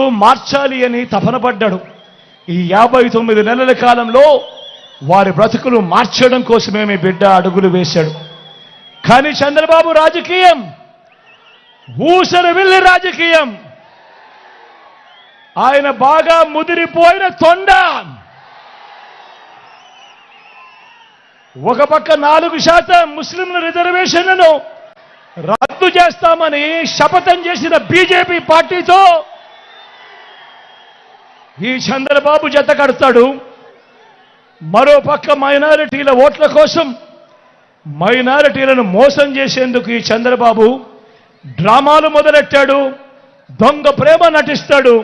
మార్చాలి అని తపన పడ్డాడు. ఈ యాభై తొమ్మిది నెలల కాలంలో వారి బ్రతుకులు మార్చడం కోసమే మీ బిడ్డ అడుగులు వేశాడు. కానీ చంద్రబాబు రాజకీయం ఊసర వెళ్ళి రాజకీయం. ఆయన బాగా ముదిరిపోయిన తొండ. ఒక పక్క నాలుగు శాతం ముస్లింల రిజర్వేషన్లను రద్దు చేస్తామని శపథం చేసిన బీజేపీ పార్టీతో ఈ చంద్రబాబు జత కడతాడు. మరో పక్క మైనారిటీల ఓట్ల కోసం మైనారిటీలను మోసం చేసేందుకు ఈ చంద్రబాబు డ్రామాలు మొదలెట్టాడు దొంగ ప్రేమ నటిస్తాడు.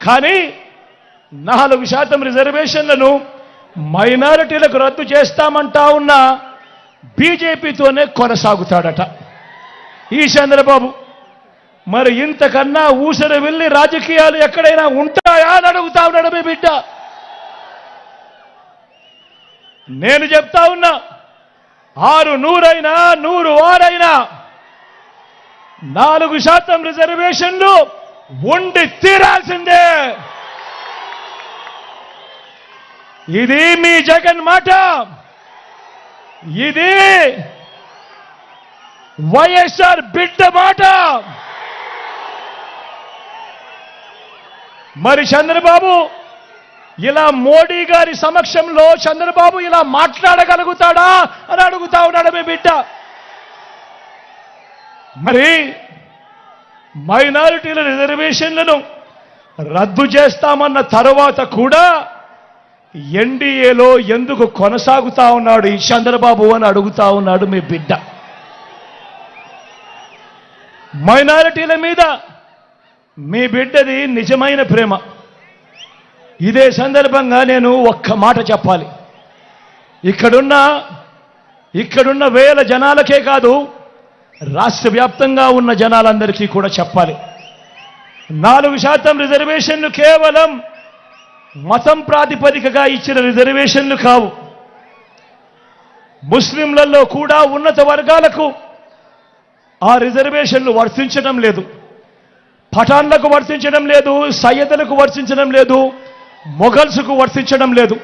కానీ నాలుగు శాతం రిజర్వేషన్లను మైనారిటీలకు రద్దు చేస్తామంటా ఉన్న బీజేపీతోనే కొనసాగుతాడట. ఈ చంద్రబాబు మరి ఇంతకన్నా ఊసరి వెళ్ళి రాజకీయాలు ఎక్కడైనా ఉంటాయా అని అడుగుతా ఉన్నాడు మీ బిడ్డ. నేను చెప్తా ఉన్నా ఆరు నూరైనా నూరు ఆరైనా నాలుగు శాతం రిజర్వేషన్లు ఉండి తీరాల్సిందే. ఇది మీ జగన్ మాట. ఇది వైఎస్ఆర్ బిడ్డ మాట. మరి చంద్రబాబు ఇలా మోడీ గారి సమక్షంలో చంద్రబాబు ఇలా మాట్లాడగలుగుతాడా అని అడుగుతా ఉన్నాడు మీ బిడ్డ. మరి మైనారిటీల రిజర్వేషన్లను రద్దు చేస్తామన్న తర్వాత కూడా ఎన్డీఏలో ఎందుకు కొనసాగుతా ఉన్నాడు ఈ చంద్రబాబు అని అడుగుతా ఉన్నాడు మీ బిడ్డ. మైనారిటీల మీద మీ బిడ్డది నిజమైన ప్రేమ. ఇదే సందర్భంగా నేను ఒక్క మాట చెప్పాలి. ఇక్కడున్న ఇక్కడున్న వేల జనాలకే కాదు రాష్ట్ర వ్యాప్తంగా ఉన్న జనాలందరికీ కూడా చెప్పాలి. నాలుగు శాతం రిజర్వేషన్లు కేవలం మతం ప్రాతిపదికగా ఇచ్చిన రిజర్వేషన్లు కావు. ముస్లింలలో కూడా ఉన్నత వర్గాలకు ఆ రిజర్వేషన్లు వర్తించడం లేదు. పఠాన్లకు వర్తించడం లేదు సయ్యదులకు వర్తించడం లేదు మొఘల్స్కు వర్తించడం లేదు.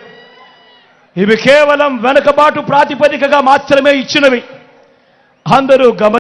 ఇవి కేవలం వెనుకబాటు ప్రాతిపదికగా మాత్రమే ఇచ్చినవి. అందరూ గమ